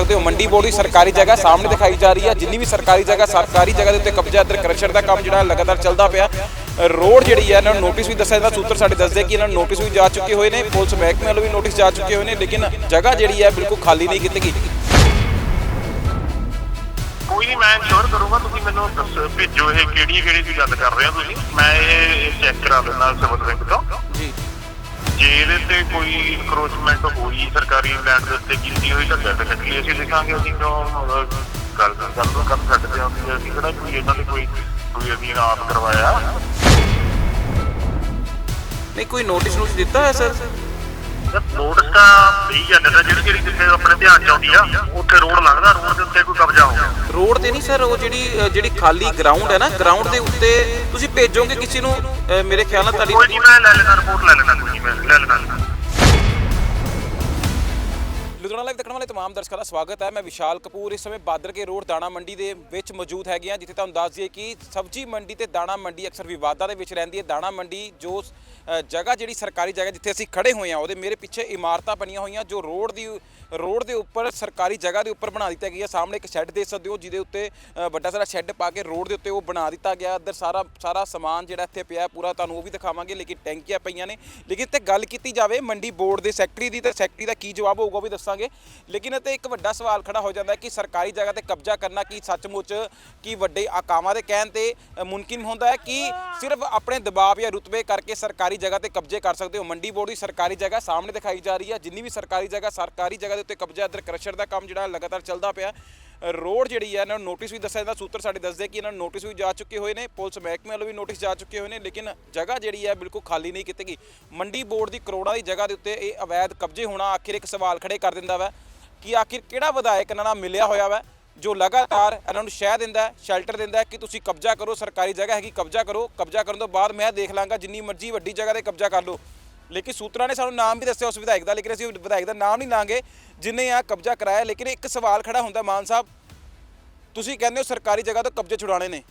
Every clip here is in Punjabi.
ਸਕਦੇ ਹੋ। ਮੰਡੀ ਬੋਰਡ ਦੀ ਸਰਕਾਰੀ ਜਗ੍ਹਾ ਸਾਹਮਣੇ ਦਿਖਾਈ ਜਾ ਰਹੀ ਹੈ। ਜਿੰਨੀ ਵੀ ਸਰਕਾਰੀ ਜਗ੍ਹਾ ਸਰਕਾਰੀ ਜਗ੍ਹਾ ਦੇ ਉੱਤੇ ਕਬਜ਼ਾ ਇੱਧਰ ਕ੍ਰਸ਼ਰ ਦਾ ਕੰਮ ਜਿਹੜਾ ਲਗਾਤਾਰ ਚੱਲਦਾ ਪਿਆ। ਰੋਡ ਜਿਹੜੀ ਹੈ ਇਹਨਾਂ ਨੂੰ ਨੋਟਿਸ ਵੀ ਦੱਸਿਆ ਜਾਂਦਾ। ਸੂਤਰ ਸਾਡੇ ਦੱਸਦੇ ਕਿ ਇਹਨਾਂ ਨੂੰ ਨੋਟਿਸ ਵੀ ਜਾ ਚੁੱਕੇ ਹੋਏ ਨੇ। ਪੁਲਿਸ ਮਹਿਕਮੇ ਵੱਲੋਂ ਵੀ ਨੋਟਿਸ ਜਾ ਚੁੱਕੇ ਹੋਏ ਨੇ। ਲੇਕਿਨ ਜਗ੍ਹਾ ਜਿਹੜੀ ਹੈ ਬਿਲਕੁਲ ਖਾਲੀ ਨਹੀਂ ਕੀਤੀ ਗਈ। ਕੋਈ ਨਹੀਂ ਮੈਂ ਇੰਸ਼ੋਰ ਕਰੂੰਗਾ। ਤੁਸੀਂ ਮੈਨੂੰ ਦੱਸ ਭੇਜੋ ਇਹ ਕਿਹੜੀ ਕਿਹੜੀ ਦੀ ਗੱਲ ਕਰ ਰਹੇ ਹੋ ਤੁਸੀਂ? ਮੈਂ ਇਹ ਚੈੱਕ ਕਰਾ ਲੈਣਾ ਸਿਵਲ ਬੈਂਕ ਤੋਂ। ਜੀ। ਜੇ ਇਹਦੇ ਤੇ ਕੋਈ ਇਨਕਰੋਚਮੈਂਟ ਹੋਈ ਸਰਕਾਰੀ ਲੈਂਡ ਦੇ ਉੱਤੇ ਕੀਤੀ ਹੋਈ ਤਾਂ ਡੈਫੀਨਿਟਲੀ ਅਸੀਂ ਲਿਖਾਂਗੇ ਅਸੀਂ ਕਿਉਂ ਗੱਲ ਗੱਲ ਨੂੰ ਕਰ ਸਕਦੇ ਹਾਂ ਕਿ ਅਸੀਂ ਕਿਹੜਾ ਕੋਈ ਇਹਨਾਂ ਨੇ ਕੋਈ ਕੋਈ ਅਧੀਨ ਆਪ ਕਰਵਾਇਆ? ਨਹੀਂ ਕੋਈ ਨੋਟਿਸ ਨੂੰ ਦਿੱਤਾ ਹੈ ਸਰ? ਨੋਟਿਸ ਤਾਂ ਵੀ ਜਾਂਦੇ ਤਾਂ ਜਿਹੜੀ ਜਿਹੜੀ ਜਿੱਥੇ ਆਪਣੇ ਧਿਆਨ ਚ ਆਉਂਦੀ ਆ ਉੱਥੇ ਰੋਡ ਲੰਘਦਾ ਰੋਡ ਦੇ ਉੱਤੇ ਕੋਈ ਕਬਜ਼ਾ ਹੋਊਗਾ ਰੋਡ ਤੇ ਨਹੀਂ ਸਰ ਉਹ ਜਿਹੜੀ ਜਿਹੜੀ ਖਾਲੀ ਗਰਾਊਂਡ ਹੈ ਨਾ ਗਰਾਊਂਡ ਦੇ ਉੱਤੇ ਤੁਸੀਂ ਭੇਜੋਗੇ ਕਿਸੇ ਨੂੰ? ਮੇਰੇ ਖਿਆਲ ਨਾਲ ਤੁਹਾਡੀ ਕੋਈ ਨਹੀਂ ਮੈਂ ਲੈ ਲੈਣਾ ਰਿਪੋਰਟ ਲੈ ਲੈਣਾ ਕੋਈ ਨਹੀਂ ਮੈਂ ਲੈ ਲੈਣਾ ਲੁਧਿਆਣਾ ਲਾਈਵ ਦੇਖਣ ਵਾਲੇ ਤਮਾਮ ਦਰਸ਼ਕਾਂ ਦਾ ਸਵਾਗਤ ਹੈ। ਮੈਂ ਵਿਸ਼ਾਲ ਕਪੂਰ। ਇਸ ਸਮੇਂ ਬਾਦਰ ਕੇ ਰੋਡ ਦਾਣਾ ਮੰਡੀ ਦੇ ਵਿੱਚ ਮੌਜੂਦ ਹੈਗੇ ਹਾਂ ਜਿੱਥੇ ਤੁਹਾਨੂੰ ਦੱਸ ਦਈਏ ਕਿ ਸਬਜ਼ੀ ਮੰਡੀ ਤੇ ਦਾਣਾ ਮੰਡੀ ਅਕਸਰ ਵਿਵਾਦਾਂ ਦੇ ਵਿੱਚ ਰਹਿੰਦੀ ਹੈ। ਦਾਣਾ ਮੰਡੀ ਜੋ ਅ, ਜਗ੍ਹਾ ਜਿਹੜੀ ਸਰਕਾਰੀ ਜਗ੍ਹਾ ਜਿੱਥੇ ਅਸੀਂ ਖੜੇ ਹੋਏ ਹਾਂ ਉਹਦੇ ਮੇਰੇ ਪਿੱਛੇ ਇਮਾਰਤਾਂ ਬਣੀਆਂ ਹੋਈਆਂ ਜੋ ਰੋਡ ਦੀ ਰੋਡ ਦੇ ਉੱਪਰ ਸਰਕਾਰੀ ਜਗ੍ਹਾ ਦੇ ਉੱਪਰ ਬਣਾ ਦਿੱਤੀ ਗਈ ਹੈ ਸਾਹਮਣੇ ਇੱਕ ਸ਼ੈੱਡ ਦੇ ਸਕਦੇ ਹੋ ਜਿਹਦੇ ਉੱਤੇ ਅ, ਵੱਡਾ ਸਾਰਾ ਸ਼ੈੱਡ ਪਾ ਕੇ ਰੋਡ ਦੇ ਉੱਤੇ ਉਹ ਬਣਾ ਦਿੱਤਾ ਗਿਆ। ਅੰਦਰ ਸਾਰਾ ਸਾਰਾ ਸਮਾਨ ਜਿਹੜਾ ਇੱਥੇ ਪਿਆ ਹੈ, ਪੂਰਾ ਤੁਹਾਨੂੰ ਉਹ ਵੀ ਦਿਖਾਵਾਂਗੇ ਲੇਕਿਨ ਟੈਂਕੀਆਂ ਪਈਆਂ ਨੇ। ਲੇਕਿਨ ਤੇ ਗੱਲ ਕੀਤੀ ਜਾਵੇ ਮੰਡੀ ਬੋਰਡ ਦੇ ਸੈਕਟਰੀ ਦੀ ਤਾਂ ਸੈਕਟਰੀ ਦਾ ਕੀ ਜਵਾਬ ਹੋਊਗਾ ਉਹ ਵੀ ਦੱਸਾਂਗੇ। ਲੇਕਿਨ ਤੇ ਇੱਕ ਵੱਡਾ ਸਵਾਲ ਖੜਾ ਹੋ ਜਾਂਦਾ ਹੈ ਕਿ ਸਰਕਾਰੀ ਜਗ੍ਹਾ ਤੇ ਕਬਜ਼ਾ ਕਰਨਾ ਕੀ ਸੱਚਮੁੱਚ ਕੀ ਵੱਡੇ ਆਕਾਵਾਂ ਦੇ ਕਹਿਣ ਤੇ ਮੁਮਕਿਨ ਹੁੰਦਾ ਹੈ ਕਿ ਸਿਰਫ ਆਪਣੇ ਦਬਾਅ ਜਾਂ ਰੁਤਬੇ ਕਰਕੇ ਸਰਕਾਰੀ ਜਗ੍ਹਾ ਤੇ ਕਬਜ਼ੇ ਕਰ ਸਕਦੇ ਹੋ। ਮੰਡੀ ਬੋਰਡ ਦੀ ਸਰਕਾਰੀ ਜਗ੍ਹਾ ਸਾਹਮਣੇ ਦਿਖਾਈ ਜਾ ਰਹੀ ਹੈ, ਜਿੰਨੀ ਵੀ ਸਰਕਾਰੀ ਜਗ੍ਹਾ ਸਰਕਾਰੀ ਜਗ੍ਹਾ ਦੇ ਉੱਤੇ ਕਬਜ਼ਾ ਇੱਧਰ ਕਰਸ਼ਰ ਦਾ ਕੰਮ ਜਿਹੜਾ ਲਗਾਤਾਰ ਚੱਲਦਾ ਪਿਆ। ਰੋਡ ਜਿਹੜੀ ਹੈ ਇਹਨਾਂ ਨੂੰ ਨੋਟਿਸ ਵੀ ਦੱਸਿਆ ਜਾਂਦਾ, ਸੂਤਰ ਸਾਡੇ ਦੱਸਦੇ ਕਿ ਇਹਨਾਂ ਨੂੰ ਨੋਟਿਸ ਵੀ ਜਾ ਚੁੱਕੇ ਹੋਏ ਨੇ, ਪੁਲਿਸ ਮਹਿਕਮੇ ਵੱਲੋਂ ਵੀ ਨੋਟਿਸ ਜਾ ਚੁੱਕੇ ਹੋਏ ਨੇ, ਲੇਕਿਨ ਜਗ੍ਹਾ ਜਿਹੜੀ ਹੈ ਬਿਲਕੁਲ ਖਾਲੀ ਨਹੀਂ ਕੀਤੀ ਗਈ। ਮੰਡੀ ਬੋਰਡ ਦੀ ਕਰੋੜਾਂ ਦੀ ਜਗ੍ਹਾ ਦੇ ਉੱਤੇ ਇਹ ਅਵੈਧ ਕਬਜ਼ੇ ਹੋਣਾ ਆਖਿਰ ਇੱਕ ਸਵਾਲ ਖੜੇ ਕਰ ਦਿੰਦਾ ਵਾ, ਕਿ ਆਖਿਰ ਕਿਹੜਾ ਵਿਧਾਇਕ ਇਹਨਾਂ ਨਾਲ ਮਿਲਿਆ ਹੋਇਆ ਵਾ, ਜੋ ਲਗਾਤਾਰ ਇਹਨਾਂ ਨੂੰ ਸ਼ਹਿ ਦਿੰਦਾ ਹੈ ਸ਼ੈਲਟਰ ਦਿੰਦਾ ਹੈ ਕਿ ਤੁਸੀਂ ਕਬਜ਼ਾ ਕਰੋ, ਸਰਕਾਰੀ ਜਗ੍ਹਾ ਹੈਗੀ, ਕਬਜ਼ਾ ਕਰੋ। ਕਬਜ਼ਾ ਕਰਨ ਤੋਂ ਬਾਅਦ ਮੈਂ ਦੇਖ ਲਾਂਗਾ, ਜਿੰਨੀ ਮਰਜ਼ੀ ਵੱਡੀ ਜਗ੍ਹਾ ਤੇ ਕਬਜ਼ਾ ਕਰ ਲਓ। ਲੇਕਿਨ ਸੂਤਰਾਂ ਨੇ ਸਾਨੂੰ ਨਾਮ ਵੀ ਦੱਸਿਆ ਉਸ ਵਿਧਾਇਕ ਦਾ, ਲੇਕਿਨ ਅਸੀਂ ਵਿਧਾਇਕ ਦਾ ਨਾਮ ਨਹੀਂ ਲਾਂਗੇ, ਜਿਨੇ ਆ ਕਬਜ਼ਾ ਕਰਾਇਆ, ਲੇਕਿਨ ਇੱਕ ਸਵਾਲ ਖੜਾ ਹੁੰਦਾ ਮਾਨ ਸਾਹਿਬ, ਤੁਸੀਂ ਕਹਿੰਦੇ ਹੋ ਸਰਕਾਰੀ ਜਗ੍ਹਾ ਤੋਂ ਕਬਜ਼ੇ ਛੁਡਾਣੇ ਨੇ।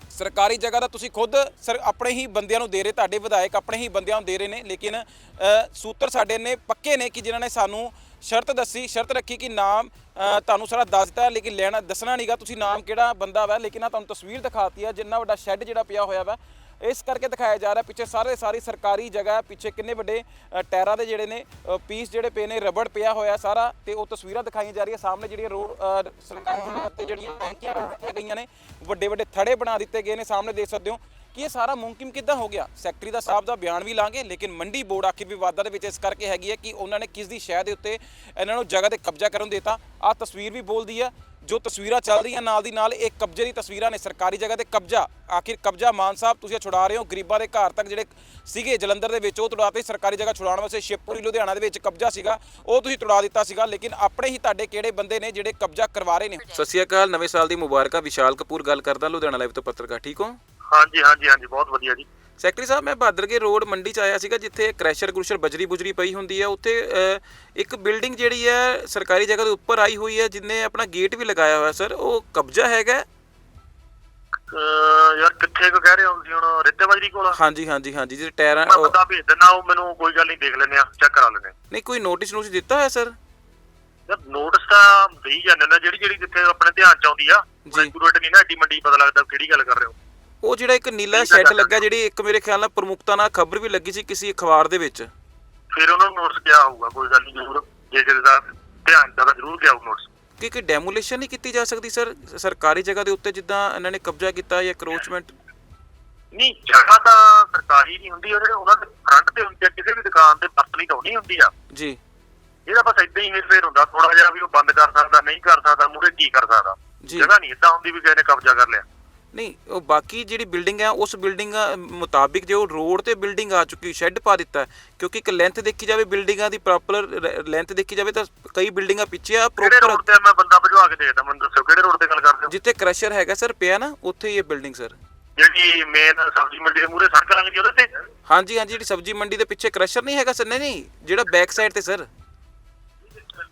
ਸਰਕਾਰੀ ਜਗ੍ਹਾ ਦਾ ਤੁਸੀਂ ਖੁਦ ਸਰ ਆਪਣੇ ਹੀ ਬੰਦਿਆਂ ਨੂੰ ਦੇ ਰਹੇ, ਤੁਹਾਡੇ ਵਿਧਾਇਕ ਆਪਣੇ ਹੀ ਬੰਦਿਆਂ ਨੂੰ ਦੇ ਰਹੇ ਨੇ, ਲੇਕਿਨ ਸੂਤਰ ਸਾਡੇ ਨੇ ਪੱਕੇ ਨੇ ਕਿ ਜਿਨ੍ਹਾਂ ਨੇ ਸਾਨੂੰ ਸ਼ਰਤ ਦੱਸੀ, ਸ਼ਰਤ ਰੱਖੀ ਕਿ ਨਾਮ ਤੁਹਾਨੂੰ ਸਾਰਾ ਦੱਸ ਦਿੱਤਾ, ਲੇਕਿਨ ਲੈਣਾ, ਦੱਸਣਾ ਨਹੀਂਗਾ ਤੁਸੀਂ ਨਾਮ ਕਿਹੜਾ ਬੰਦਾ ਵਾ, ਲੇਕਿਨ ਆ ਤੁਹਾਨੂੰ ਤਸਵੀਰ ਦਿਖਾਤੀ ਹੈ ਜਿੰਨਾ ਵੱਡਾ ਸ਼ੈੱਡ ਜਿਹੜਾ ਪਿਆ ਹੋਇਆ ਵਾ ਇਸ ਕਰਕੇ ਦਿਖਾਇਆ ਜਾ ਰਿਹਾ ਪਿੱਛੇ ਸਾਰੇ ਸਾਰੀ ਸਰਕਾਰੀ ਜਗ੍ਹਾ ਪਿੱਛੇ ਕਿੰਨੇ ਵੱਡੇ ਅ, ਟਾਇਰਾਂ ਦੇ ਜਿਹੜੇ ਨੇ ਪੀਸ ਜਿਹੜੇ ਪਏ ਨੇ ਰਬੜ ਪਿਆ ਹੋਇਆ ਸਾਰਾ ਤੇ ਉਹ ਤਸਵੀਰਾਂ ਦਿਖਾਈਆਂ ਜਾ ਰਹੀਆਂ। ਸਾਹਮਣੇ ਜਿਹੜੀਆਂ ਰੋਡ ਸਰਕਾਰੀ ਤੇ ਜਿਹੜੀਆਂ ਟੈਂਕੀਆਂ ਰੱਖੀਆਂ ਗਈਆਂ ਨੇ ਵੱਡੇ ਵੱਡੇ ਥੜੇ ਬਣਾ ਦਿੱਤੇ ਗਏ ਨੇ ਸਾਹਮਣੇ ਦੇਖ ਸਕਦੇ ਹੋ ਕਿ ਇਹ ਸਾਰਾ ਮੁਮਕਿਨ ਕਿੱਦਾਂ ਹੋ ਗਿਆ। ਸੈਕਟਰੀ ਦਾ ਸਾਹਿਬ ਦਾ ਬਿਆਨ ਵੀ ਲਾਂਗੇ ਲੇਕਿਨ ਮੰਡੀ ਬੋਰਡ ਆਖਿਰ ਵਿਵਾਦਾਂ ਦੇ ਵਿੱਚ ਇਸ ਕਰਕੇ ਹੈਗੀ ਹੈ ਕਿ ਉਹਨਾਂ ਨੇ ਕਿਸ ਦੀ ਸ਼ਹਿ ਦੇ ਉੱਤੇ ਇਹਨਾਂ ਨੂੰ ਜਗ੍ਹਾ ਤੇ ਕਬਜ਼ਾ ਕਰਨ ਦੇਤਾ। ਆ ਤਸਵੀਰ ਵੀ ਬੋਲਦੀ ਹੈ ਜੋ ਤਸਵੀਰਾਂ ਚੱਲ ਰਹੀਆਂ ਨਾਲ ਦੀ ਨਾਲ ਇਹ ਕਬਜ਼ੇ ਦੀ ਤਸਵੀਰਾਂ ਨੇ ਸਰਕਾਰੀ ਜਗ੍ਹਾ ਤੇ ਕਬਜ਼ਾ ਆਖਿਰ ਕਬਜ਼ਾ ਮਾਨ ਸਾਹਿਬ ਤੁਸੀਂ ਛੁਡਾ ਰਹੇ ਹੋ ਗਰੀਬਾਂ ਦੇ ਘਰ ਤੱਕ ਜਿਹੜੇ ਸੀਗੇ ਜਲੰਧਰ ਦੇ ਵਿੱਚ ਉਹ ਤੁੜਾਤੇ ਸਰਕਾਰੀ ਜਗ੍ਹਾ ਛੁਡਾਉਣ ਵਾਸਤੇ ਸ਼ਿਵਪੁਰੀ ਲੁਧਿਆਣਾ ਦੇ ਵਿੱਚ ਕਬਜ਼ਾ ਸੀਗਾ ਉਹ ਤੁਸੀਂ ਤੁੜਾ ਦਿੱਤਾ ਸੀਗਾ ਲੇਕਿਨ ਆਪਣੇ ਹੀ ਤੁਹਾਡੇ ਕਿਹੜੇ ਬੰਦੇ ਨੇ ਜਿਹੜੇ ਕਬਜ਼ਾ ਕਰਵਾ ਰਹੇ ਨੇ? ਸਤਿ ਸ਼੍ਰੀ ਅਕਾਲ ਨਵੇਂ ਸਾਲ ਦੀ ਮੁਬਾਰਕਾਂ ਵਿਸ਼ਾਲ ਕਪੂਰ ਗੱਲ ਕਰਦਾ ਲੁਧਿਆਣਾ ਲਾਈਵ ਤੋਂ ਪੱਤਰਕਾਰ ਠੀਕ ਹੋ? ਹਾਂਜੀ ਹਾਂਜੀ ਹਾਂਜੀ ਬਹੁਤ ਵਧੀਆ ਜੀ। ਸੈਕਟਰੀ ਸਾਹਿਬ ਮੈਂ ਬਹਾਦਰਕੇ ਰੋਡ ਮੰਡੀ ਚ ਆਇਆ ਸੀਗਾ ਜਿੱਥੇ ਕ੍ਰੈਸ਼ਰ ਗਰੂਸ਼ਰ ਬਜਰੀ ਬੁਜਰੀ ਪਈ ਹੁੰਦੀ ਹੈ ਉੱਥੇ ਇੱਕ ਬਿਲਡਿੰਗ ਜਿਹੜੀ ਹੈ ਸਰਕਾਰੀ ਜਗ੍ਹਾ ਦੇ ਉੱਪਰ ਆਈ ਹੋਈ ਹੈ ਜਿੰਨੇ ਆਪਣਾ ਗੇਟ ਵੀ ਲਗਾਇਆ ਹੋਇਆ ਸਰ ਉਹ ਕਬਜ਼ਾ ਹੈਗਾ? ਯਾਰ ਕਿੱਥੇ ਕੋ ਕਹਿ ਰਹੇ ਹੋ ਤੁਸੀਂ ਹੁਣ? ਰਿੱਤੇ ਬਾਜਰੀ ਕੋਲ ਹਾਂਜੀ ਹਾਂਜੀ ਹਾਂਜੀ ਜਿਹੜੇ ਟਾਇਰਾਂ ਮੈਂ ਬੰਦਾ ਭੇਜ ਦਿੰਦਾ ਉਹ ਮੈਨੂੰ ਕੋਈ ਗੱਲ ਨਹੀਂ ਦੇਖ ਲੈਂਦੇ ਆ ਚੈੱਕ ਕਰਾ ਆ। ਨਹੀਂ ਕੋਈ ਨੋਟਿਸ ਨੂੰ ਦਿੱਤਾ ਹੈ ਸਰ? ਯਾਰ ਨੋਟਿਸ ਤਾਂ ਦੇਈ ਜਾਂਦੇ ਨੇ ਜਿਹੜੀ ਜਿਹੜੀ ਜਿੱਥੇ ਆਪਣੇ ਧਿਆਨ ਚ ਆਉਂਦੀ ਆ ਜੀ। ਨਹੀਂ ਨਾ ਐਡੀ ਮੰਡੀ ਪਤਾ ਲੱਗਦਾ ਕਿਹੜੀ ਗੱਲ ਕਰ ਰਹੇ ਹੋ। ਉਹ ਜਿਹੜਾ ਇੱਕ ਨੀਲਾ ਸ਼ੈੱਡ ਲੱਗਾ ਜਿਹੜੀ ਇੱਕ ਮੇਰੇ ਖਿਆਲ ਨਾਲ ਪ੍ਰਮੁਖਤਾ ਨਾਲ ਖਬਰ ਵੀ ਲੱਗੀ ਸੀ ਕਿਸੇ ਅਖਬਾਰ ਦੇ ਵਿੱਚ। ਫਿਰ ਉਹਨਾਂ ਨੂੰ ਨੋਟਿਸ ਕਿਹਾ ਹੋਊਗਾ ਕੋਈ ਗੱਲ ਨਹੀਂ ਜ਼ਰੂਰ। ਜੇ ਕਿਸੇ ਦਾ ਧਿਆਨ ਦਾ ਜ਼ਰੂਰ ਗਿਆ ਹੋਊ ਨੋਟਿਸ ਕਿ ਕਿ ਡੈਮੋਲੇਸ਼ਨ ਨਹੀਂ ਕੀਤੀ ਜਾ ਸਕਦੀ ਸਰ? ਸਰਕਾਰੀ ਜਗ੍ਹਾ ਦੇ ਉੱਤੇ ਜਿੱਦਾਂ ਇਹਨਾਂ ਨੇ ਕਬਜ਼ਾ ਕੀਤਾ ਜਾਂ ਕਰੋਚਮੈਂਟ ਨਹੀਂ ਜਗ੍ਹਾ ਤਾਂ ਸਰਕਾਰੀ ਨਹੀਂ ਹੁੰਦੀ ਉਹ ਜਿਹੜੇ ਉਹਨਾਂ ਦੇ ਫਰੰਟ ਤੇ ਹੁੰਦੀ ਆ ਕਿਸੇ ਵੀ ਦੁਕਾਨ ਤੇ ਤਾਂ ਨਹੀਂ ਹੁੰਦੀ ਆ। ਜੀ। ਇਹਦਾ ਬਸ ਇਦਾਂ ਹੀ ਫੇਰ ਹੁੰਦਾ ਥੋੜਾ ਜਿਹਾ ਵੀ ਉਹ ਬੰਦ ਕਰ ਸਕਦਾ ਨਹੀਂ ਕਰ ਸਕਦਾ ਮੂਰੇ ਕੀ ਕਰ ਸਕਦਾ। ਜਗ੍ਹਾ ਨਹੀਂ ਇਦਾਂ ਹੁੰਦੀ ਵੀ ਕਿਸੇ ਨੇ ਕਬਜ਼ਾ ਕਰ ਲਿਆ। ਨਹੀਂ ਉਹ ਬਾਕੀ ਜਿਹੜੀ ਬਿਲਡਿੰਗ ਹੈ ਉਸ ਬਿਲਡਿੰਗ ਮੁਤਾਬਿਕ ਜੋ ਰੋਡ ਤੇ ਬਿਲਡਿੰਗ ਆ ਚੁੱਕੀ ਸ਼ੈੱਡ ਪਾ ਦਿੱਤਾ। ਕਿਉਂਕਿ ਇੱਕ ਲੈਂਥ ਦੇਖੀ ਜਾਵੇ ਬਿਲਡਿੰਗਾਂ ਦੀ ਪ੍ਰੋਪਰ ਲੈਂਥ ਦੇਖੀ ਜਾਵੇ ਤਾਂ ਕਈ ਬਿਲਡਿੰਗਾਂ ਪਿੱਛੇ ਆ ਕਿਹੜੇ ਪ੍ਰੋਪਰ ਰੋਡ ਤੇ ਆ? ਮੈਂ ਬੰਦਾ ਭਜਵਾ ਕੇ ਦੇਖਦਾ ਮੈਨੂੰ ਦੱਸੋ ਕਿਹੜੇ ਰੋਡ ਤੇ ਗੱਲ ਕਰਦੇ ਹੋ ਜਿੱਥੇ ਕ੍ਰਸ਼ਰ ਹੈਗਾ ਸਰ ਪਿਆ ਨਾ ਉੱਥੇ ਹੀ ਇਹ ਬਿਲਡਿੰਗ ਸਰ ਜਿਹੜੀ ਮੇਨ ਸਬਜ਼ੀ ਮੰਡੀ ਦੇ ਮੂਹਰੇ ਸੜਕ ਲੰਘਦੀ ਉਹਦੇ ਤੇ ਹਾਂਜੀ ਹਾਂਜੀ ਜਿਹੜੀ ਸਬਜ਼ੀ ਮੰਡੀ ਦੇ ਪਿੱਛੇ ਕ੍ਰਸ਼ਰ ਨਹੀਂ ਹੈਗਾ ਸਰ ਨਹੀਂ ਨਹੀਂ ਜਿਹੜਾ ਬੈਕ ਸਾਈਡ ਤੇ ਸਰ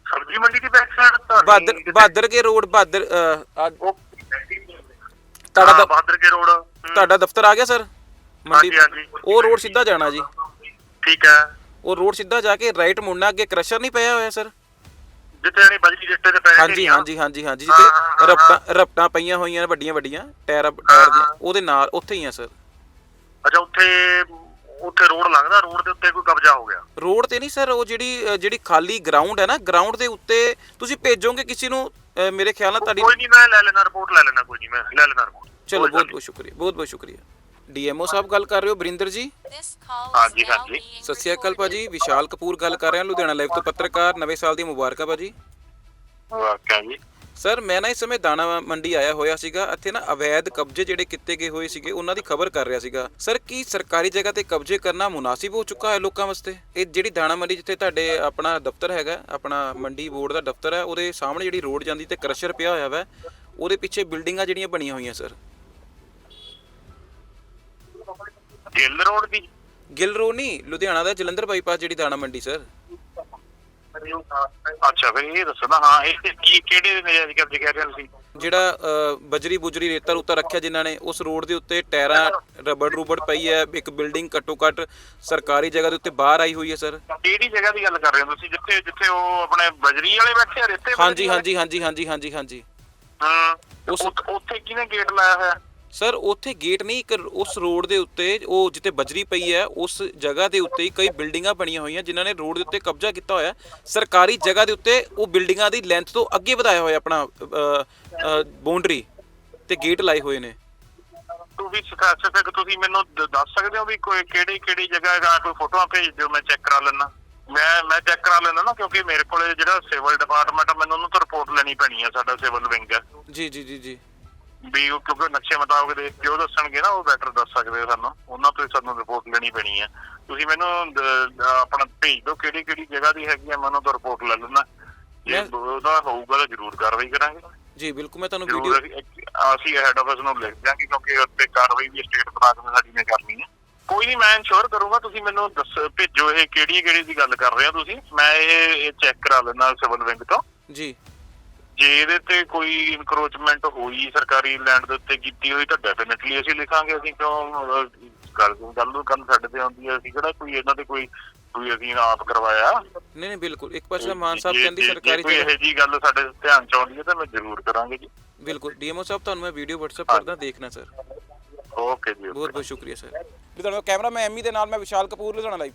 ਸਬਜ਼ੀ ਮੰਡੀ ਦੀ ਬੈਕ ਸਾਈਡ ਤਾਂ ਬਹਾਦਰ ਬਹਾਦਰ ਕੇ ਰੋਡ ਬਹਾਦਰ ਅਹ, ਆ- ਉਹ ਤੁਹਾਡਾ ਹਾਂ, ਦ- ਬਹਾਦਰ ਕੇ ਰੋਡ ਤੁਹਾਡਾ ਦਫ਼ਤਰ ਆ ਗਿਆ ਸਰ? ਮੰਡੀ ਹਾਂਜੀ, ਹਾਂਜੀ। ਉਹ ਰੋਡ ਸਿੱਧਾ ਜਾਣਾ ਜੀ। ਠੀਕ ਹੈ। ਉਹ ਰੋਡ ਸਿੱਧਾ ਜਾ ਕੇ ਰਾਈਟ ਮੁੜਨਾ ਅੱਗੇ ਕ੍ਰਸ਼ਰ ਨਹੀਂ ਪਿਆ ਹੋਇਆ ਸਰ? ਜਿੱਥੇ ਜਾਨੀ ਬਜਰੀ ਜੱਟੇ ਤੇ ਪੈ ਹਾਂਜੀ ਹਾਂਜੀ ਹਾਂਜੀ ਹਾਂਜੀ। ਹਾਂ, ਜਿੱਥੇ ਹਾਂ, ਰਪਟਾਂ ਰਪਟਾਂ ਪਈਆਂ ਹੋਈਆਂ ਨੇ ਵੱਡੀਆਂ ਵੱਡੀਆਂ। ਟਾਇਰ ਟਾਇਰ ਦੀਆਂ। ਉਹਦੇ ਨਾਲ ਉੱਥੇ ਹੀ ਆ ਸਰ। ਅੱਛਾ ਉੱਥੇ ਉੱਥੇ ਰੋਡ ਲੰਘਦਾ ਰੋਡ ਦੇ ਉੱਤੇ ਕੋਈ ਕਬਜ਼ਾ ਹੋ ਗਿਆ? ਰੋਡ ਤੇ ਨਹੀਂ ਸਰ। ਉਹ ਜਿਹੜੀ ਅ, ਜਿਹੜੀ ਖਾਲੀ ਗਰਾਊਂਡ ਹੈ ਨਾ ਗਰਾਊਂਡ ਦੇ ਉੱਤੇ ਤੁਸੀਂ ਭੇਜੋਗੇ ਕਿਸੇ ਨੂੰ ਅ, ਮੇਰੇ ਖਿਆਲ ਨਾਲ ਤੁਹਾਡੀ ਕੋਈ ਨਹੀਂ ਮੈਂ ਲੈ ਲੈਣਾ ਰਿਪੋਰਟ ਲੈ ਲੈਣਾ ਕੋਈ ਨਹੀਂ ਮੈਂ ਲੈ ਲੈਣਾ ਰਿਪੋਰਟ ਚਲੋ ਬਹੁਤ ਬਹੁਤ ਸ਼ੁਕਰੀਆ ਬਹੁਤ ਬਹੁਤ ਸ਼ੁਕਰੀਆ। ਡੀਐਮਓ ਸਾਹਿਬ ਗੱਲ ਕਰ ਰਹੇ ਹੋ ਬਰਿੰਦਰ ਜੀ? ਹਾਂਜੀ, ਹਾਂਜੀ। ਸਤਿ ਸ਼੍ਰੀ ਅਕਾਲ ਭਾਜੀ ਵਿਸ਼ਾਲ ਕਪੂਰ ਗੱਲ ਕਰ ਰਿਹਾ ਲੁਧਿਆਣਾ ਲਾਈਵ ਤੋਂ ਪੱਤਰਕਾਰ ਨਵੇਂ ਸਾਲ ਦੀ ਮੁਬਾਰਕਾਂ ਭਾਜੀ। ਵਾਕਿਆ ਜੀ। ਸਰ ਮੈਂ ਨਾ ਇਸ ਸਮੇਂ ਦਾਣਾ ਮੰਡੀ ਆਇਆ ਹੋਇਆ ਸੀਗਾ। ਇੱਥੇ ਨਾ ਅਵੈਧ ਕਬਜ਼ੇ ਜਿਹੜੇ ਕੀਤੇ ਗਏ ਹੋਏ ਸੀਗੇ ਉਹਨਾਂ ਦੀ ਖਬਰ ਕਰ ਰਿਹਾ ਸੀਗਾ। ਸਰ ਕੀ ਸਰਕਾਰੀ ਜਗ੍ਹਾ ਤੇ ਕਬਜ਼ੇ ਕਰਨਾ ਮੁਨਾਸਿਬ ਹੋ ਚੁੱਕਾ ਹੈ ਲੋਕਾਂ ਵਾਸਤੇ? ਇਹ ਜਿਹੜੀ ਦਾਣਾ ਮੰਡੀ ਜਿੱਥੇ ਤੁਹਾਡੇ ਆਪਣਾ ਦਫ਼ਤਰ ਹੈਗਾ ਆਪਣਾ ਮੰਡੀ ਬੋਰਡ ਦਾ ਦਫ਼ਤਰ ਹੈ ਉਹਦੇ ਸਾਹਮਣੇ ਜਿਹੜੀ ਰੋਡ ਜਾਂਦੀ ਤੇ ਕ੍ਰਸ਼ਰ ਪਿਆ ਹੋਇਆ ਵਾ ਉਹਦੇ ਪਿੱਛੇ ਬਿਲਡਿੰਗਾਂ ਜਿਹੜੀਆਂ ਬਣੀਆਂ ਹੋਈਆਂ ਸਰ। ਗਿੱਲ ਰੋਡ ਦੀ? ਗਿੱਲ ਰੋਡ ਨਹੀਂ ਲੁਧਿਆਣਾ ਦਾ ਜਲੰਧਰ ਬਾਈਪਾਸ ਜਿਹੜੀ ਦਾਣਾ ਮੰਡੀ ਸਰ। ਅੱਛਾ ਫਿਰ ਇਹ ਦੱਸੋ ਨਾ ਹਾਂ ਇਹ ਕੀ ਕਿਹੜੇ ਨਜਾਇਜ਼ ਕਬਜ਼ੇ ਕਹਿ ਰਹੇ ਤੁਸੀਂ? ਜਿਹੜਾ ਬਜਰੀ ਬੁਜਰੀ ਰੇਤਾ ਰੂਤਾ ਰੱਖਿਆ ਜਿਨ੍ਹਾਂ ਨੇ ਉਸ ਰੋਡ ਦੇ ਉੱਤੇ ਟਾਇਰਾਂ ਰਬੜ ਰੂਬੜ ਪਈ ਹੈ ਇੱਕ ਬਿਲਡਿੰਗ ਘੱਟੋ ਘੱਟ ਸਰਕਾਰੀ ਜਗ੍ਹਾ ਦੇ ਉੱਤੇ ਬਾਹਰ ਆਈ ਹੋਈ ਹੈ ਸਰ। ਕਿਹੜੀ ਜਗ੍ਹਾ ਦੀ ਗੱਲ ਕਰ ਰਹੇ ਹੋ ਤੁਸੀਂ? ਜਿੱਥੇ ਜਿੱਥੇ ਉਹ ਆਪਣੇ ਬਜਰੀ ਵਾਲੇ ਬੈਠੇ ਆ ਰੇਤੇ ਹਾਂਜੀ? ਹਾਂਜੀ ਹਾਂਜੀ ਹਾਂਜੀ ਹਾਂਜੀ ਹਾਂਜੀ। ਹਾਂ ਉੱਥੇ ਕਿਹਨੇ ਗੇਟ ਲਾਇਆ ਹੋਇਆ? ਸਰ ਉੱਥੇ ਗੇਟ ਨਹੀਂ ਇੱਕ ਉਸ ਰੋਡ ਦੇ ਉੱਤੇ ਉਹ ਜਿੱਥੇ ਬਜਰੀ ਪਈ ਹੈ ਉਸ ਜਗ੍ਹਾ ਦੇ ਉੱਤੇ ਹੀ ਕਈ ਬਿਲਡਿੰਗਾਂ ਬਣੀਆਂ ਹੋਈਆਂ ਜਿਨ੍ਹਾਂ ਨੇ ਰੋਡ ਦੇ ਉੱਤੇ ਕਬਜ਼ਾ ਕੀਤਾ ਹੋਇਆ ਸਰਕਾਰੀ ਜਗ੍ਹਾ ਦੇ ਉੱਤੇ ਉਹ ਬਿਲਡਿੰਗਾਂ ਦੀ ਲੈਂਥ ਤੋਂ ਅੱਗੇ ਵਧਾਇਆ ਹੋਇਆ ਆਪਣਾ ਬਾਉਂਡਰੀ ਤੇ ਗੇਟ ਲਾਏ ਹੋਏ ਨੇ। ਤੁਸੀਂ ਸਪੈਸੀਫਿਕ ਤੁਸੀਂ ਮੈਨੂੰ ਦ- ਦੱਸ ਸਕਦੇ ਹੋ ਵੀ ਕੋਈ ਕਿਹੜੀ ਕਿਹੜੀ ਜਗ੍ਹਾ ਹੈਗਾ ਕੋਈ ਫੋਟੋਆਂ ਭੇਜ ਦਿਓ ਮੈਂ ਚੈੱਕ ਕਰਾ ਲੈਣਾ ਮੈਂ ਮੈਂ ਚੈੱਕ ਕਰਾ ਲੈਣਾ ਨਾ ਕਿਉਂਕਿ ਮੇਰੇ ਕੋਲੇ ਜਿਹੜਾ ਸਿਵਲ ਡਿਪਾਰਟਮੈਂਟ ਮੈਨੂੰ ਉਹਨੂੰ ਤੋਂ ਰਿਪੋਰਟ ਲੈਣੀ ਪੈਣੀ ਆ ਸਾਡਾ ਸਿਵਲ ਵਿੰਗ ਹੈ ਜੀ ਜੀ ਜੀ ਜੀ। ਵੀ ਉਹ ਕਿਉਂਕਿ ਨਕਸ਼ੇ ਮੁਤਾਬਕ ਦੇਖ ਕੇ ਉਹ ਦੱਸਣਗੇ ਨਾ ਉਹ ਬੈਟਰ ਦੱਸ ਸਕਦੇ ਸਾਨੂੰ। ਉਹਨਾਂ ਤੋਂ ਹੀ ਸਾਨੂੰ ਰਿਪੋਰਟ ਲੈਣੀ ਪੈਣੀ ਹੈ ਤੁਸੀਂ ਮੈਨੂੰ ਆਪਣਾ ਭੇਜ ਦਿਓ ਕਿਹੜੀ ਕਿਹੜੀ ਜਗ੍ਹਾ ਦੀ ਹੈਗੀ ਆ ਮੈਂ ਉਹਨਾਂ ਤੋਂ ਰਿਪੋਰਟ ਲੈ ਲੈਣਾ ਜੇ ਉਹਦਾ ਹੋਊਗਾ ਤਾਂ ਜ਼ਰੂਰ ਕਾਰਵਾਈ ਕਰਾਂਗੇ। ਜੀ ਬਿਲਕੁਲ ਮੈਂ ਤੁਹਾਨੂੰ ਵੀਡੀਓ ਅਸੀਂ ਹੈਡ ਆਫਿਸ ਨੂੰ ਲਿਖ ਦਿਆਂਗੇ ਕਿਉਂਕਿ ਉੱਤੇ ਕਾਰਵਾਈ ਵੀ ਸਟੇਟ ਬਣਾ ਸਾਡੀ ਨੇ ਕਰਨੀ ਹੈ ਕੋਈ ਨਹੀਂ ਮੈਂ ਇਨਸ਼ੋਰ ਕਰੂੰਗਾ ਤੁਸੀਂ ਮੈਨੂੰ ਦੱਸ ਭੇਜੋ ਇਹ ਕਿਹੜੀ ਕਿਹੜੀ ਦੀ ਗੱਲ ਕਰ ਰਹੇ ਹੋ ਤੁਸੀਂ। ਮੈਂ ਇਹ ਚੈੱਕ ਕਰਾ ਲੈਣਾ ਸਿਵਲ ਵਿੰਗ ਤੋਂ। ਜੀ। ਜੇ ਇਹਦੇ ਤੇ ਕੋਈ ਇਨਕਰੋਚਮੈਂਟ ਹੋਈ ਸਰਕਾਰੀ ਲੈਂਡ ਦੇ ਉੱਤੇ ਕੀਤੀ ਹੋਈ ਤਾਂ ਡੈਫੀਨਿਟਲੀ ਅਸੀਂ ਲਿਖਾਂਗੇ। ਅਸੀਂ ਕਿਉਂ ਗੱਲ ਗੱਲ ਨੂੰ ਕਰਨ ਸਾਡੇ ਤੇ ਆਉਂਦੀ ਹੈ ਅਸੀਂ ਕਿਹੜਾ ਕੋਈ ਇਹਨਾਂ ਤੇ ਕੋਈ ਕੋਈ ਅਸੀਂ ਆਪ ਕਰਵਾਇਆ? ਨਹੀਂ ਨਹੀਂ ਬਿਲਕੁਲ। ਇੱਕ ਪਾਸੇ ਮਾਨ ਸਾਹਿਬ ਜੇ- ਕਹਿੰਦੀ ਜੇ- ਜੇ ਸਰਕਾਰੀ ਜਗ੍ਹਾ ਇਹੋ ਜੀ ਗੱਲ ਸਾਡੇ ਧਿਆਨ ਚ ਆਉਂਦੀ ਹੈ ਤਾਂ ਮੈਂ ਜ਼ਰੂਰ ਕਰਾਂਗੇ ਜੀ। ਬਿਲਕੁਲ। ਡੀਐਮਓ ਸਾਹਿਬ ਤੁਹਾਨੂੰ ਮੈਂ ਵੀਡੀਓ WhatsApp ਕਰਦਾ ਦੇਖਣਾ ਸਰ। ਓਕੇ ਜੀ ਬਹੁਤ ਬਹੁਤ ਸ਼ੁਕਰੀਆ ਸਰ। ਲੁਧਿਆਣਾ ਕੈਮਰਾ ਮੈਂ ਐਮੀ ਦੇ ਨਾਲ ਮੈਂ ਵਿਸ਼ਾਲ ਕਪੂਰ ਲੁਧਿਆਣਾ ਲਾਈਵ